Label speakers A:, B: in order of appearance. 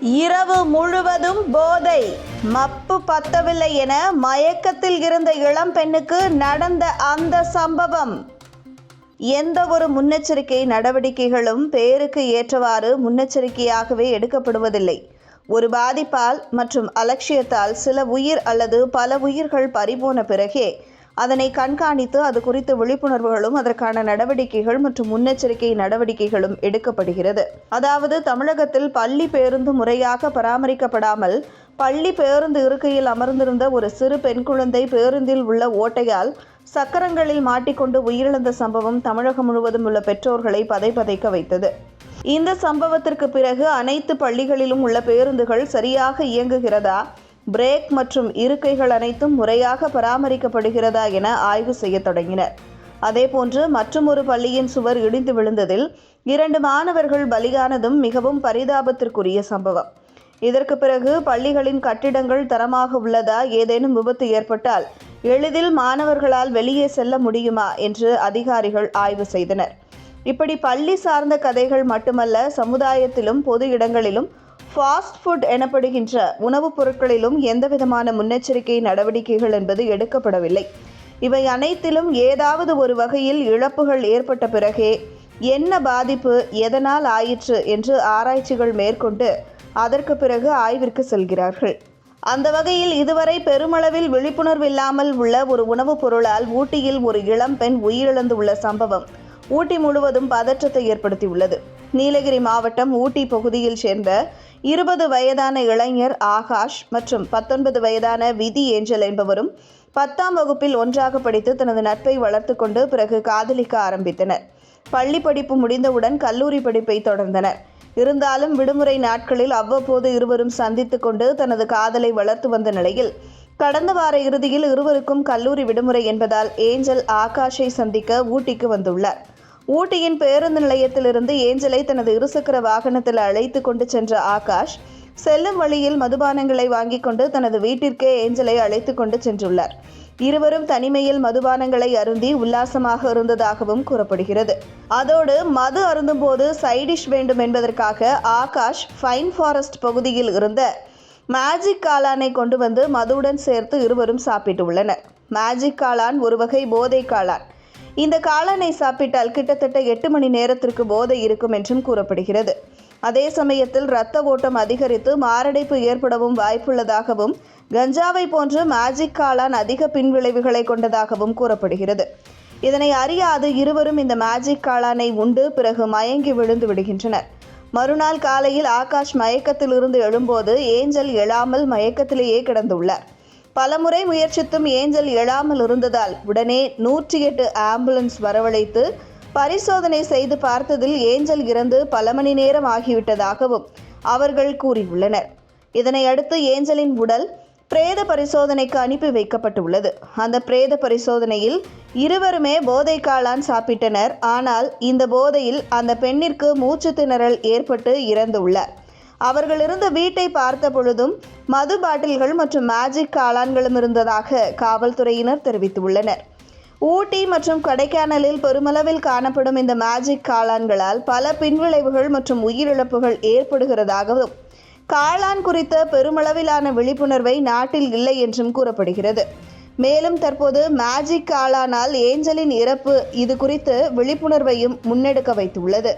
A: இரவு முழுவதும் போதை. மப்பு பத்தவில்லை என மயக்கத்தில் இருந்த இளம் பெண்ணுக்கு நடந்த அந்த சம்பவம். எந்த ஒரு முன்னெச்சரிக்கை நடவடிக்கைகளும் பேருக்கு ஏற்றவாறு முன்னெச்சரிக்கையாகவே எடுக்கப்படுவதில்லை. ஒரு பாதிப்பால் மற்றும் அலட்சியத்தால் சில உயிர் அல்லது பல உயிர்கள் பறிபோன பிறகே அதனை கண்காணித்து அது குறித்த விழிப்புணர்வுகளும் அதற்கான நடவடிக்கைகள் மற்றும் முன்னெச்சரிக்கை நடவடிக்கைகளும் எடுக்கப்படுகிறது. அதாவது தமிழகத்தில் பள்ளி பேருந்து முறையாக பராமரிக்கப்படாமல் பள்ளி பேருந்து இருக்கையில் அமர்ந்திருந்த ஒரு சிறு பெண் குழந்தை பேருந்தில் உள்ள ஓட்டையால் சக்கரங்களில் மாட்டிக்கொண்டு உயிரிழந்த சம்பவம் தமிழகம் முழுவதும் உள்ள பெற்றோர்களை பதைபதைக்க வைத்தது. இந்த சம்பவத்திற்கு பிறகு அனைத்து பள்ளிகளிலும் உள்ள பேருந்துகள் சரியாக இயங்குகிறதா? பிரேக் மற்றும் இருக்கைகள் அனைத்தும் முறையாக பராமரிக்கப்படுகிறதா என ஆய்வு செய்ய தொடங்கினர். அதேபோன்று மற்றொரு பள்ளியின் சுவர் இடிந்து விழுந்ததில் இரண்டு மாணவர்கள் பலியானதும் மிகவும் பரிதாபத்திற்குரிய சம்பவம். இதற்கு பிறகு பள்ளிகளின் கட்டிடங்கள் தரமாக உள்ளதா ஏதேனும் விபத்து ஏற்பட்டால் எளிதில் மாணவர்களால் வெளியே செல்ல முடியுமா என்று அதிகாரிகள் ஆய்வு செய்தனர். இப்படி பள்ளி சார்ந்த கதைகள் மட்டுமல்ல சமுதாயத்திலும் பொது இடங்களிலும் ஃபாஸ்ட் ஃபுட் எனப்படுகின்ற உணவுப் பொருட்களிலும் எந்தவிதமான முன்னெச்சரிக்கை நடவடிக்கைகள் என்பது எடுக்கப்படவில்லை. இவை அனைத்திலும் ஏதாவது ஒரு வகையில் இழப்புகள் ஏற்பட்ட பிறகே என்ன பாதிப்பு எதனால் ஆயிற்று என்று ஆராய்ச்சிகள் மேற்கொண்டு அதற்கு பிறகு ஆய்விற்கு செல்கிறார்கள். அந்த வகையில் இதுவரை பெருமளவில் விழிப்புணர்வு இல்லாமல் உள்ள ஒரு உணவுப் பொருளால் ஊட்டியில் ஒரு இளம் பெண் உயிரிழந்துள்ள சம்பவம் ஊட்டி முழுவதும் பதற்றத்தை ஏற்படுத்தியுள்ளது. நீலகிரி மாவட்டம் ஊட்டி பகுதியில் சேர்ந்த இருபது வயதான இளைஞர் ஆகாஷ் மற்றும் பத்தொன்பது வயதான விதி ஏஞ்சல் என்பவரும் பத்தாம் வகுப்பில் ஒன்றாக படித்து தனது நட்பை வளர்த்து கொண்டு பிறகு காதலிக்க ஆரம்பித்தனர். பள்ளி படிப்பு முடிந்தவுடன் கல்லூரி படிப்பை தொடர்ந்தனர். இருந்தாலும் விடுமுறை நாட்களில் அவ்வப்போது இருவரும் சந்தித்து கொண்டு தனது காதலை வளர்த்து வந்த நிலையில் கடந்த வார இறுதியில் இருவருக்கும் கல்லூரி விடுமுறை என்பதால் ஏஞ்சல் ஆகாஷை சந்திக்க ஊட்டிக்கு வந்துள்ளார். ஊட்டியின் பேருந்து நிலையத்திலிருந்து ஏஞ்சலை தனது இருசக்கர வாகனத்தில் அழைத்து கொண்டு சென்ற ஆகாஷ் செல்லும் வழியில் மதுபானங்களை வாங்கி கொண்டு தனது வீட்டிற்கே ஏஞ்சலை அழைத்து கொண்டு சென்றுள்ளார். இருவரும் தனிமையில் மதுபானங்களை அருந்தி உல்லாசமாக இருந்ததாகவும் கூறப்படுகிறது. அதோடு மது அருந்தும் போது சைடிஷ் வேண்டும் என்பதற்காக ஆகாஷ் ஃபைன் ஃபாரஸ்ட் பகுதியில் இருந்த மேஜிக் காளானை கொண்டு வந்து மதுவுடன் சேர்த்து இருவரும் சாப்பிட்டுள்ளனர். மேஜிக் காளான் ஒரு வகை போதை காளான். இந்த காளானை சாப்பிட்டால் கிட்டத்தட்ட எட்டு மணி நேரத்திற்கு போதை இருக்கும் என்றும் கூறப்படுகிறது. அதே சமயத்தில் இரத்த ஓட்டம் அதிகரித்து மாரடைப்பு ஏற்படவும் வாய்ப்புள்ளதாகவும் கஞ்சாவை போன்று மேஜிக் காளான் அதிக பின்விளைவுகளை கொண்டதாகவும் கூறப்படுகிறது. இதனை அறியாது இருவரும் இந்த மேஜிக் காளானை உண்டு பிறகு மயங்கி விழுந்து விடுகின்றனர். மறுநாள் காலையில் ஆகாஷ் மயக்கத்திலிருந்து எழும்போது ஏஞ்சல் எழாமல் மயக்கத்திலேயே கிடந்துள்ளார். பலமுறை முயற்சித்தும் ஏஞ்சல் எழாமல் இருந்ததால் உடனே நூற்றி எட்டு ஆம்புலன்ஸ் வரவழைத்து பரிசோதனை செய்து பார்த்ததில் ஏஞ்சல் இறந்து பல மணி நேரம் ஆகிவிட்டதாகவும் அவர்கள் கூறியுள்ளனர். இதனையடுத்து ஏஞ்சலின் உடல் பிரேத பரிசோதனைக்கு அனுப்பி வைக்கப்பட்டுள்ளது. அந்த பிரேத பரிசோதனையில் இருவருமே போதை காளான் சாப்பிட்டனர். ஆனால் இந்த போதையில் அந்த பெண்ணிற்கு மூச்சு திணறல் ஏற்பட்டு இறந்துள்ளார். அவர்கள் இருந்த வீட்டை பார்த்த பொழுதும் மது பாட்டில்கள் மற்றும் மேஜிக் காளான்களும் இருந்ததாக காவல்துறையினர் தெரிவித்துள்ளனர். ஊட்டி மற்றும் கொடைக்கானலில் பெருமளவில் காணப்படும் இந்த மேஜிக் காளான்களால் பல பின்விளைவுகள் மற்றும் உயிரிழப்புகள் ஏற்படுகிறதாகவும் காளான் குறித்த பெருமளவிலான விழிப்புணர்வை நாட்டில் இல்லை என்றும் கூறப்படுகிறது. மேலும் தற்போது மேஜிக் காளானால் ஏஞ்சலின் இறப்பு இது குறித்து விழிப்புணர்வையும் முன்னெடுக்க வைத்துள்ளது.